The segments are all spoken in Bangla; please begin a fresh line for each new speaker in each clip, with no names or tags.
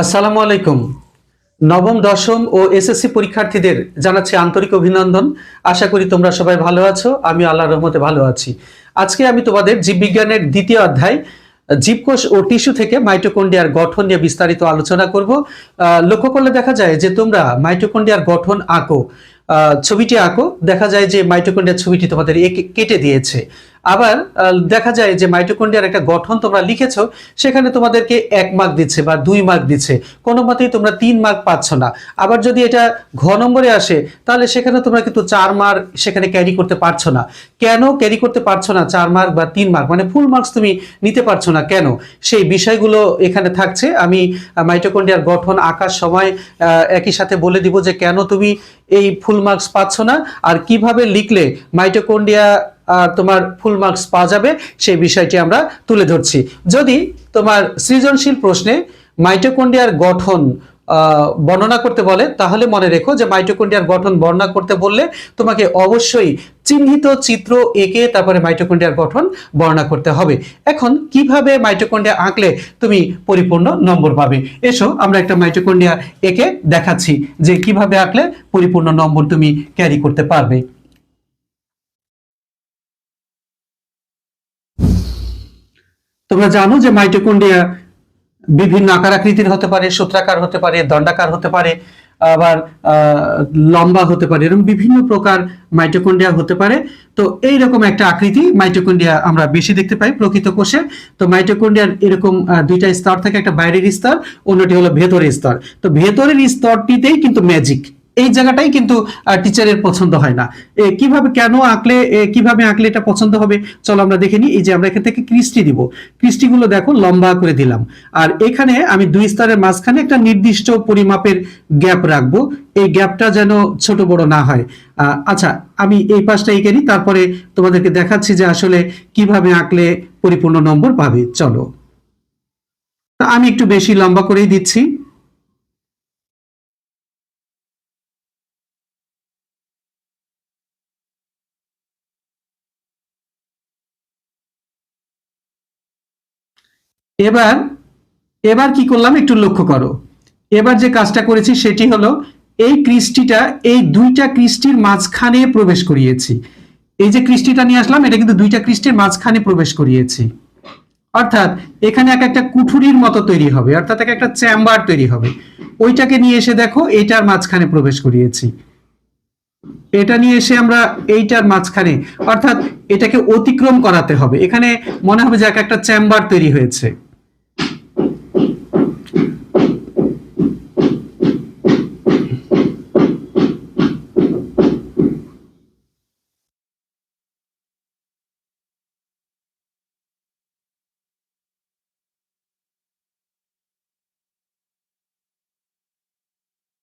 আসসালামু আলাইকুম। নবম, দশম ও এসএসসি পরীক্ষার্থীদের জানাচ্ছি আন্তরিক অভিনন্দন। আশা করি তোমরা সবাই ভালো আছো আমি আল্লাহর রহমতে ভালো আছি। আজকে আমি তোমাদের জীববিজ্ঞানের দ্বিতীয় অধ্যায়, জীবকোষ ও টিস্যু থেকে মাইটোকন্ডিয়ার গঠন নিয়ে বিস্তারিত আলোচনা করব। লক্ষ্য করলে দেখা যায় যে তোমরা মাইটোকন্ডিয়ার গঠন আঁকো ছবিটি আঁকো। দেখা যায় যে মাইটোকন্ডিয়ার ছবিটি তোমাদের কেটে দিয়েছে। আবার দেখা যায় যে মাইটোকন্ডিয়ার একটা গঠন তোমরা লিখেছো, সেখানে তোমাদেরকে এক মার্ক দিচ্ছে বা দুই মার্ক দিচ্ছে। কোনো মতেই তোমরা তিন মার্ক পাচ্ছ না। আবার যদি এটা ঘ নম্বরে আসে, তাহলে সেখানে তোমরা কিন্তু চার মার্ক সেখানে ক্যারি করতে পারছ না। কেন ক্যারি করতে পারছ না চার মার্ক বা তিন মার্ক মানে ফুল মার্কস তুমি নিতে পারছ না কেন? সেই বিষয়গুলো এখানে থাকছে। আমি মাইটোকন্ডিয়ার গঠন, আঁকার, সময় একই সাথে বলে দিব যে কেন তুমি এই ফুল মার্কস পাচ্ছ না। আর কীভাবে লিখলে মাইটোকন্ডিয়া তোমার ফুল মার্কস পাওয়া যাবে, সেই বিষয়টি আমরা তুলে ধরছি। যদি তোমার সৃজনশীল প্রশ্নে মাইটোকন্ডিয়ার গঠন বর্ণনা করতে বলে, তাহলে মনে রেখো যে মাইটোকন্ডিয়ার গঠন বর্ণনা করতে বললে তোমাকে অবশ্যই চিহ্নিত চিত্র এঁকে তারপরে মাইটোকন্ডিয়ার গঠন বর্ণনা করতে হবে। এখন কীভাবে মাইটোকন্ডিয়া আঁকলে তুমি পরিপূর্ণ নম্বর পাবে? এসো, আমরা একটা মাইটোকন্ডিয়া এঁকে দেখাচ্ছি যে কীভাবে আঁকলে পরিপূর্ণ নম্বর তুমি ক্যারি করতে পারবে। তোমরা জানো যে মাইটোকন্ড্রিয়া বিভিন্ন আকার আকৃতির হতে পারে, সূত্রাকার হতে পারে, দণ্ডাকার হতে পারে, আবার লম্বা হতে পারে, এরকম বিভিন্ন প্রকার মাইটোকন্ড্রিয়া হতে পারে। তো এই রকম একটা আকৃতি মাইটোকন্ড্রিয়া আমরা বেশি দেখতে পাই প্রকৃত কোষে। তো মাইটোকন্ড্রিয়ার এরকম দুইটা স্তর থাকে, একটা বাইরের স্তর, অন্যটি হলো ভেতরের স্তর। তো ভেতরের স্তরটিতেই কিন্তু ম্যাজিক এই জায়গাটাই কিন্তু টিচারের পছন্দ হয় না। কীভাবে কেন আঁকলে কীভাবে আঁকলে এটা পছন্দ হবে? চলো আমরা দেখে নিই। এই যে আমরা এখান থেকে কৃষ্টি দিব। কৃষ্টিগুলো দেখো, লম্বা করে দিলাম। আর এখানে আমি দুই স্তরের মাঝখানে একটা নির্দিষ্ট পরিমাপের গ্যাপ রাখব। এই গ্যাপটা যেন ছোট বড় না হয়। আচ্ছা আমি এই পাশটা এঁকে নিই। তারপরে তোমাদেরকে দেখাচ্ছি যে আসলে কীভাবে আঁকলে পরিপূর্ণ নম্বর পাবে। চলো। আমি একটু বেশি লম্বা করেই দিচ্ছি। এবার এবার কি করলাম একটু লক্ষ্য করো। এবার যে কাজটা করেছি সেটি হলো, এই কৃষ্টিটা, এই দুইটা কৃষ্টির মাঝখানে প্রবেশ করিয়েছি। এই যে কৃষ্টিটা নিয়ে আসলাম, এটা কিন্তু দুইটা কৃষ্টির মাঝখানে প্রবেশ করিয়েছি। অর্থাৎ, এখানে এক একটা কুঠুরির মতো তৈরি হবে, অর্থাৎ এক একটা চেম্বার তৈরি হবে। ওইটাকে নিয়ে এসে দেখো, এইটার মাঝখানে প্রবেশ করিয়েছি। এটা নিয়ে এসে আমরা এইটার মাঝখানে, অর্থাৎ এটাকে অতিক্রম করাতে হবে। এখানে মনে হবে যে এক একটা চেম্বার তৈরি হয়েছে।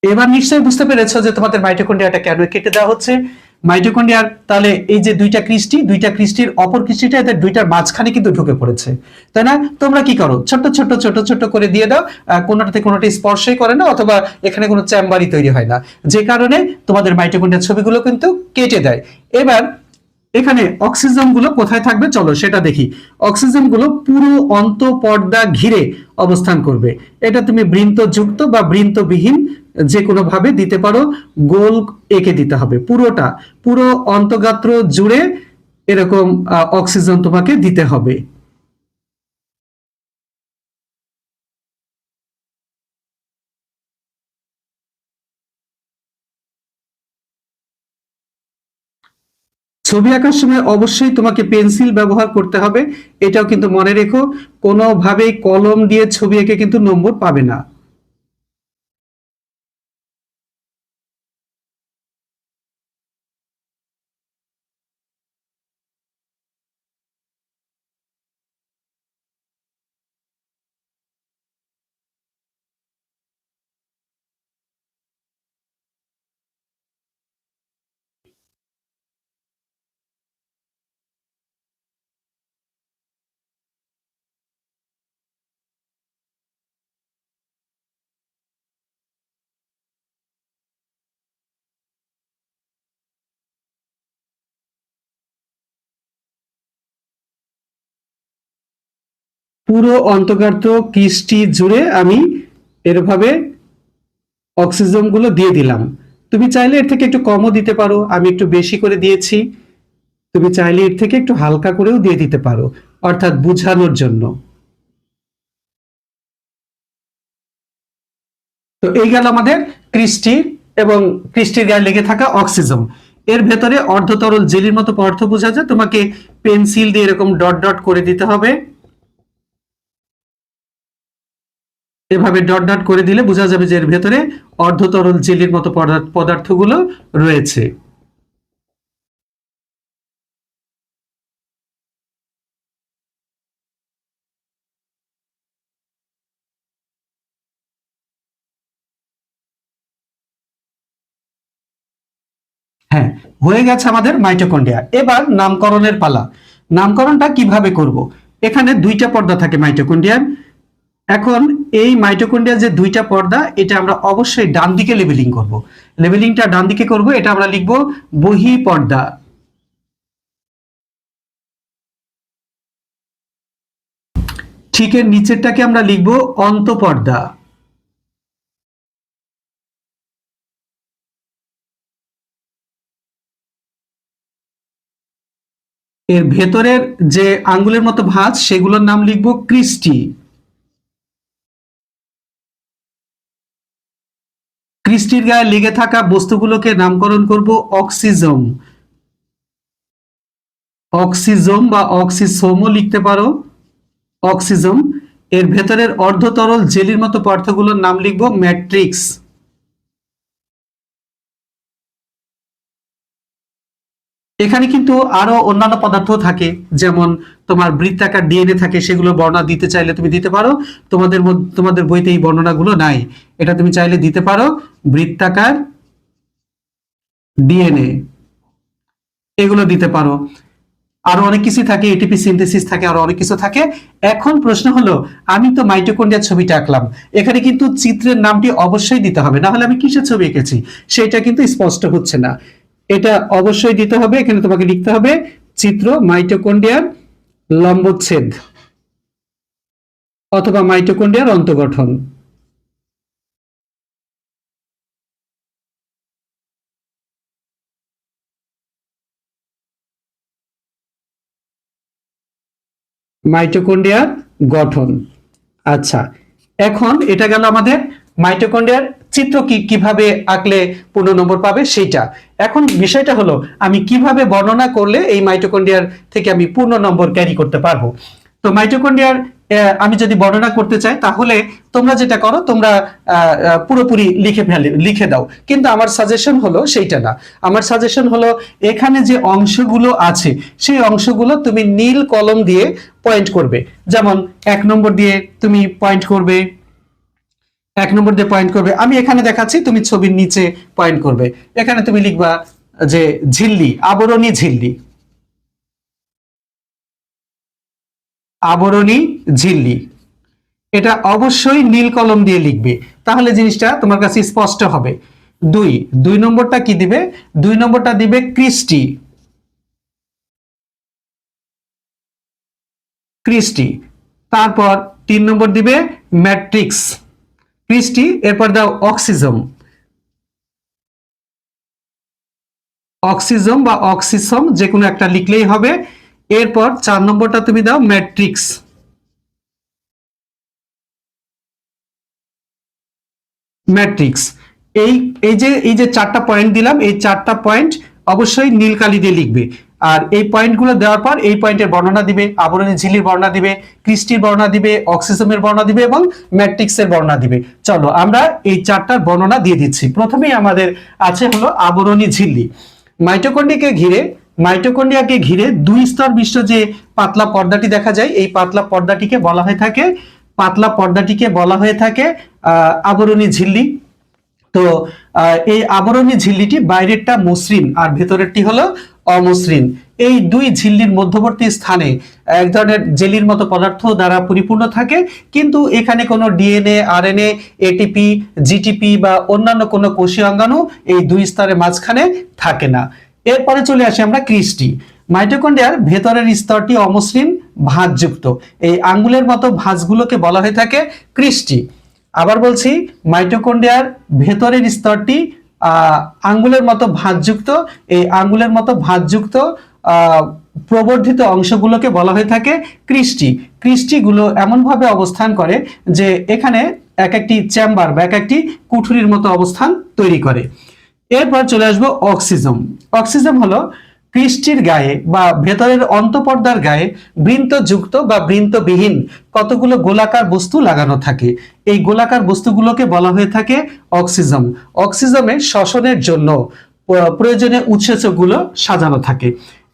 এবার নিশ্চয়ই বুঝতে পেরেছ যে তোমাদের মাইটোকন্ড্রিয়াটা কেন কেটে দেওয়া হচ্ছে। মাইটোকন্ড্রিয়ার তাহলে এই যে দুইটা কৃষ্টি, দুইটা কৃষ্টির অপর কৃষ্টিটা এদের দুইটার মাঝখানে কিন্তু ঢুকে পড়েছে। তাই না? তোমরা কি করো? ছোট ছোট ছোট ছোট করে দিয়ে দাও। কোনোটাতে কোনোটা স্পর্শই করে না অথবা এখানে কোনো চেম্বারই তৈরি হয় না। যে কারণে তোমাদের মাইটোকন্ড্রিয়ার ছবিগুলো কিন্তু কেটে দেয়। এবার এখানে অক্সিজেনগুলো কোথায় থাকবে? চলো সেটা দেখি। অক্সিজেনগুলো পুরো অন্ত পর্দা ঘিরে অবস্থান করবে। এটা তুমি বৃন্ত যুক্ত বা বৃন্তবিহীন যে কোনো ভাবে দিতে পারো, গোল এঁকে দিতে হবে। পুরোটা, পুরো অন্তগাত্র জুড়ে এরকম অক্সিজেন তোমাকে দিতে হবে। ছবি আঁকার সময় অবশ্যই তোমাকে পেন্সিল ব্যবহার করতে হবে। এটাও কিন্তু মনে রেখো, কোনোভাবেই কলম দিয়ে ছবি এঁকে কিন্তু নম্বর পাবে না। পুরো অন্তর্গাত্র কৃষ্টি জুড়ে আমি এরভাবে অক্সিজেনগুলো দিয়ে দিলাম। তুমি চাইলে এর থেকে একটু কমও দিতে পারো, আমি একটু বেশি করে দিয়েছি। তুমি চাইলে এর থেকে একটু হালকা করেও দিয়ে দিতে পারো, অর্থাৎ বুঝানোর জন্য। তো এই গেল আমাদের কৃষ্টি এবং কৃষ্টির গায়ে লেগে থাকা অক্সিজেন। এর ভেতরে অর্ধতরল জেলির মতো পদার্থ বোঝা যায়, তোমাকে পেন্সিল দিয়ে এরকম ডট ডট করে দিতে হবে। এভাবে ডট ডট করে দিলে বোঝা যাবে যে এর ভেতরে অর্ধতরল জেলির মতো পদার্থ- পদার্থগুলো রয়েছে। হ্যাঁ হয়ে গেছে আমাদের মাইটোকন্ড্রিয়া। এবার নামকরণের পালা। নামকরণটা কীভাবে করব? এখানে দুইটা পর্দা থাকে মাইটোকন্ড্রিয়ার। এখন এই মাইটোকন্ড্রিয়ার যে দুইটা পর্দা, এটা আমরা অবশ্যই ডান দিকে লেবেলিং করব। লেবেলিংটা ডান দিকে করব, এটা আমরা লিখব বহি পর্দা ঠিক এর নিচেরটাকে আমরা লিখব অন্তপর্দা। এর ভেতরের যে আঙ্গুলের মতো ভাঁজ, সেগুলোর নাম লিখব ক্রিস্টি। ক্রিস্টির গায়ে লেগে থাকা বস্তুগুলোকে নামকরণ করব অক্সিজম। অক্সিজম বা অক্সিসোমও লিখতে পারো। অক্সিজম, এর ভেতরের অর্ধতরল জেলির মতো পদার্থগুলোর নাম লিখব ম্যাট্রিক্স। এখানে কিন্তু আরও অন্যান্য পদার্থ থাকে, যেমন তোমার বৃত্তাকার ডিএনএ থাকে, সেগুলো বর্ণনা দিতে চাইলে তুমি দিতে পারো। তোমাদের তোমাদের বইতে এই বর্ণনাগুলো নাই। এটা তুমি চাইলে দিতে পারো, বৃত্তাকার ডিএনএ। এগুলো দিতে পারো। আরও অনেক কিছু থাকে, এটিপি সিনথেসিস থাকে, আরও অনেক কিছু থাকে। এখন প্রশ্ন হলো, আমি তো মাইটোকন্ড্রিয়ার ছবিটা আঁকলাম। এখানে কিন্তু চিত্রের নামটি অবশ্যই দিতে হবে, না হলে আমি কিসের ছবি এঁকেছি? সেটা কিন্তু স্পষ্ট হচ্ছে না। এটা অবশ্যই দিতে হবে, এখানে তোমাকে লিখতে হবে, চিত্র মাইটোকন্ড্রিয়ার লম্বচ্ছেদ অথবা মাইটোকন্ড্রিয়ার অন্তগঠন মাইটোকন্ড্রিয়ার গঠন। আচ্ছা এখন এটা গেল আমাদের মাইটোকন্ড্রিয়ার চিত্র কি কীভাবে আঁকলে পূর্ণ নম্বর পাবে সেইটা। এখন বিষয়টা হলো আমি কীভাবে বর্ণনা করলে এই মাইটোকন্ড্রিয়ার থেকে আমি পূর্ণ নম্বর ক্যারি করতে পারব? তো মাইটোকন্ড্রিয়ার আহ, আমি যদি বর্ণনা করতে চাই তাহলে তোমরা যেটা করো তোমরা পুরোপুরি লিখে ফেলে লিখে দাও। কিন্তু আমার সাজেশন হলো সেইটা না। আমার সাজেশন হলো এখানে যে অংশগুলো আছে সেই অংশগুলো তুমি নীল কলম দিয়ে পয়েন্ট করবে। যেমন এক নম্বর দিয়ে তুমি পয়েন্ট করবে। এক নম্বর দিয়ে পয়েন্ট করবে। আমি এখানে দেখাচ্ছি, তুমি ছবির নিচে পয়েন্ট করবে। এখানে তুমি লিখবা যে ঝিল্লি, আবরণী ঝিল্লি। আবরণী ঝিল্লি। এটা অবশ্যই নীল কলম দিয়ে লিখবে। তাহলে জিনিসটা তোমার কাছে স্পষ্ট হবে। দুই দুই নম্বরটা কি দিবে? দুই নম্বরটা দিবে ক্রিস্টি ক্রিস্টি তারপর তিন নম্বর দিবে ম্যাট্রিক্স। ক্রিস্টি এরপর দাও অক্সিজম। অক্সিজম বা অক্সিসম যে কোনো একটা লিখলেই হবে। এরপর চার নম্বরটা তুমি দাও ম্যাট্রিক্স। ম্যাট্রিক্স। এই এই যে এই যে চারটা পয়েন্ট দিলাম, এই চারটা পয়েন্ট অবশ্যই নীল কালি দিয়ে লিখবে। আর এই পয়েন্টগুলো দেওয়ার পর এই পয়েন্টের বর্ণনা দিবে, আবরণী ঝিলির বর্ণনা দিবে, ক্রিস্টির বর্ণনা দিবে, অক্সিজমের বর্ণনা দিবে এবং ম্যাট্রিক্সের বর্ণনা দিবে। চলো আমরা এই চারটার বর্ণনা দিয়ে দিচ্ছি। প্রথমেই আমাদের আছে হলো আবরণী ঝিল্লি। মাইটোকন্ড্রিয়াকে ঘিরে মাইটোকন্ড্রিয়াকে ঘিরে দুই স্তর বিশিষ্ট যে পাতলা পর্দাটি দেখা যায়, এই পাতলা পর্দাটিকে বলা হয়ে থাকে, পাতলা পর্দাটিকে বলা হয়ে থাকে আবরণী ঝিল্লি। তো এই আবরণী ঝিল্লিটি বাইরেরটা মসৃণ আর ভেতরেরটি হলো অমসৃণ। এই দুই ঝিল্লির মধ্যবর্তী স্থানে এক ধরনের জেলির মতো পদার্থ দ্বারা পরিপূর্ণ থাকে, কিন্তু এখানে কোনো ডিএনএ, আরএনএ, এটিপি, জিটিপি বা অন্যান্য কোনো কোষীয় অঙ্গাণু এই দুই স্তরের মাঝখানে থাকে না। এরপরে চলে আসি আমরা ক্রিস্টি। মাইটোকন্ড্রিয়ার ভেতরের স্তরটি অমসৃণ, ভাঁজযুক্ত। এই আঙ্গুলের মতো ভাঁজগুলোকে বলা হয়ে থাকে ক্রিস্টি। আবার বলছি, মাইটোকন্ড্রিয়ার ভেতরের স্তরটি আঙ্গুলের মতো ভাঁজযুক্ত, এই আঙ্গুলের মতো ভাঁজযুক্ত প্রবর্ধিত অংশগুলোকে বলা হয়ে থাকে কৃষ্টি। কৃষ্টিগুলো এমনভাবে অবস্থান করে যে এখানে এক একটি চেম্বার বা এক একটি কুঠুরির মতো অবস্থান তৈরি করে। এরপর চলে আসব অক্সিজম। অক্সিজম হলো কৃষ্টির গায়ে বা ভেতরের অন্তপর্দার গায়ে বৃন্তযুক্ত বা বৃন্তবিহীন কতগুলো গোলাকার বস্তু লাগানো থাকে? এই গোলাকার বস্তুগুলোকে বলা হয়ে থাকে অক্সিজম। অক্সিজমে শ্বসনের জন্য প্রয়োজনে উৎসেচকগুলো সাজানো থাকে।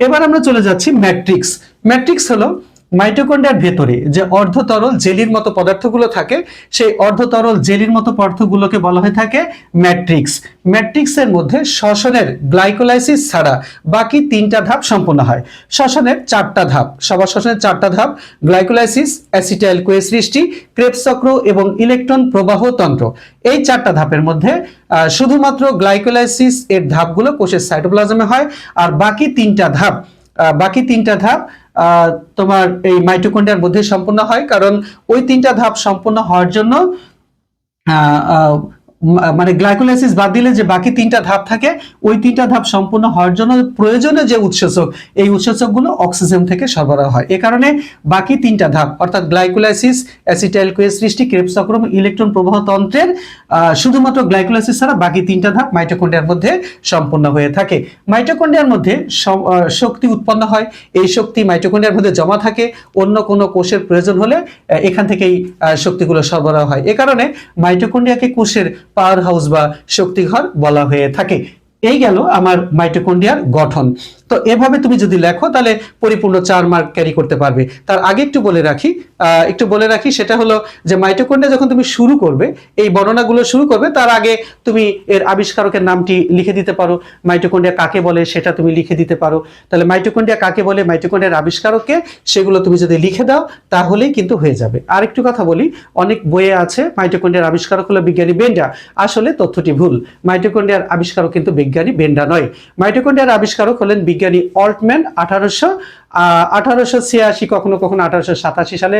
এবার আমরা চলে যাচ্ছি ম্যাট্রিক্স। ম্যাট্রিক্স হলো মাইটোকন্ড্রিয়ার ভেতরে যে অর্ধতরল জেলির মতো পদার্থগুলো থাকে, সেই অর্ধতরল জেলির মতো পদার্থগুলোকে বলা হয়ে থাকে ম্যাট্রিক্স। ম্যাট্রিক্সের মধ্যে শ্বসনের গ্লাইকোলাইসিস ছাড়া বাকি তিনটা ধাপ সম্পন্ন হয়। শ্বসনের চারটা ধাপ, সবার শ্বসনের চারটা ধাপ, গ্লাইকোলাইসিস অ্যাসিটাইল কোয়ে সৃষ্টি ক্রেবস চক্র এবং ইলেকট্রন প্রবাহ তন্ত্র। এই চারটা ধাপের মধ্যে শুধুমাত্র গ্লাইকোলাইসিস এর ধাপগুলো কোষের সাইটোপ্লাজমে হয়, আর বাকি তিনটা ধাপ বাকি তিনটা ধাপ তোমার এই মাইটোকন্ড্রিয়ার মধ্যে সম্পন্ন হয় কারণ ওই তিনটা ধাপ সম্পূর্ণ হওয়ার জন্য মানে গ্লাইকোলাইসিস বাদ দিলে যে বাকি তিনটা ধাপ থাকে, ওই তিনটা ধাপ সম্পূর্ণ হওয়ার জন্য প্রয়োজনীয় যে উৎসেচক, এই উৎসেচকগুলো অক্সিজেন থেকে সরবরাহ হয়। এ কারণে বাকি তিনটা ধাপ, অর্থাৎ গ্লাইকোলাইসিস অ্যাসিটাইল কোয়ে সৃষ্টি ক্রেবস চক্র ইলেকট্রন প্রবাহ তন্ত্রের শুধুমাত্র গ্লাইকোলাইসিস ছাড়া বাকি তিনটা ধাপ মাইটোকন্ড্রিয়ার মধ্যে সম্পন্ন হয়ে থাকে। মাইটোকন্ড্রিয়ার মধ্যে শক্তি উৎপন্ন হয়। এই শক্তি মাইটোকন্ড্রিয়ার মধ্যে জমা থাকে, অন্য কোনো কোষের প্রয়োজন হলে এখান থেকেই শক্তিগুলো সরবরাহ হয়। এ কারণে মাইটোকন্ড্রিয়াকে কোষের পাওয়ার হাউস বা শক্তিঘর বলা হয়ে থাকে। এই গেল আমার মাইটোকন্ড্রিয়ার গঠন। তো এভাবে তুমি যদি লেখো, তাহলে পরিপূর্ণ চার মার্ক ক্যারি করতে পারবে। তার আগে একটু বলে রাখি একটু বলে রাখি, সেটা হলো যে মাইটোকন্ড্রিয়া যখন তুমি শুরু করবে, এই বর্ণনাগুলো শুরু করবে, তার আগে তুমি এর আবিষ্কারকের নামটি লিখে দিতে পারো। মাইটোকন্ড্রিয়া কাকে বলে, সেটা তুমি লিখে দিতে পারো। তাহলে মাইটোকন্ড্রিয়া কাকে বলে মাইটোকন্ড্রিয়ার আবিষ্কারককে, সেগুলো তুমি যদি লিখে দাও, তাহলেই কিন্তু হয়ে যাবে। আরেকটু কথা বলি, অনেক বইয়ে আছে মাইটোকন্ড্রিয়ার আবিষ্কারক হলো বিজ্ঞানী বেন্ডা। আসলে তথ্যটি ভুল মাইটোকন্ড্রিয়ার আবিষ্কারক কিন্তু বিজ্ঞানী বেন্ডা নয়। মাইটোকন্ড্রিয়ার আবিষ্কারক হলেন বিজ্ঞানী অল্টম্যান আঠারোশো আঠারোশো ছিয়াশি কখনো কখনো আঠারোশো সাতাশি সালে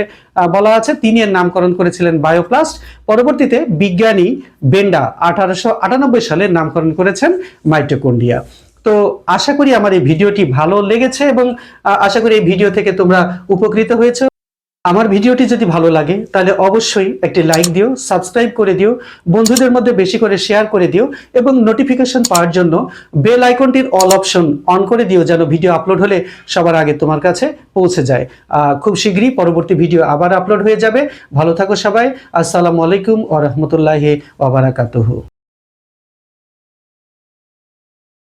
বলা আছে। তিনি এর নামকরণ করেছিলেন বায়োপ্লাস্ট। পরবর্তীতে বিজ্ঞানী বেন্ডা আঠারোশো আটানব্বই সালে নামকরণ করেছেন মাইটোকন্ডিয়া তো আশা করি আমার এই ভিডিওটি ভালো লেগেছে এবং আশা করি এই ভিডিও থেকে তোমরা উপকৃত হয়েছে। আমার ভিডিওটি যদি ভালো লাগে, তাহলে অবশ্যই একটি লাইক দিও সাবস্ক্রাইব করে দিও, বন্ধুদের মধ্যে বেশি করে শেয়ার করে দিও, এবং নোটিফিকেশন পাওয়ার জন্য বেল আইকনটির অল অপশন অন করে দিও যেন ভিডিও আপলোড হলে সবার আগে তোমার কাছে পৌঁছে যায়। খুব শীঘ্রই পরবর্তী ভিডিও আবার আপলোড হয়ে যাবে। ভালো থাকো সবাই। আসসালামু আলাইকুম ও রহমতুল্লাহ ওবরাকাতুহু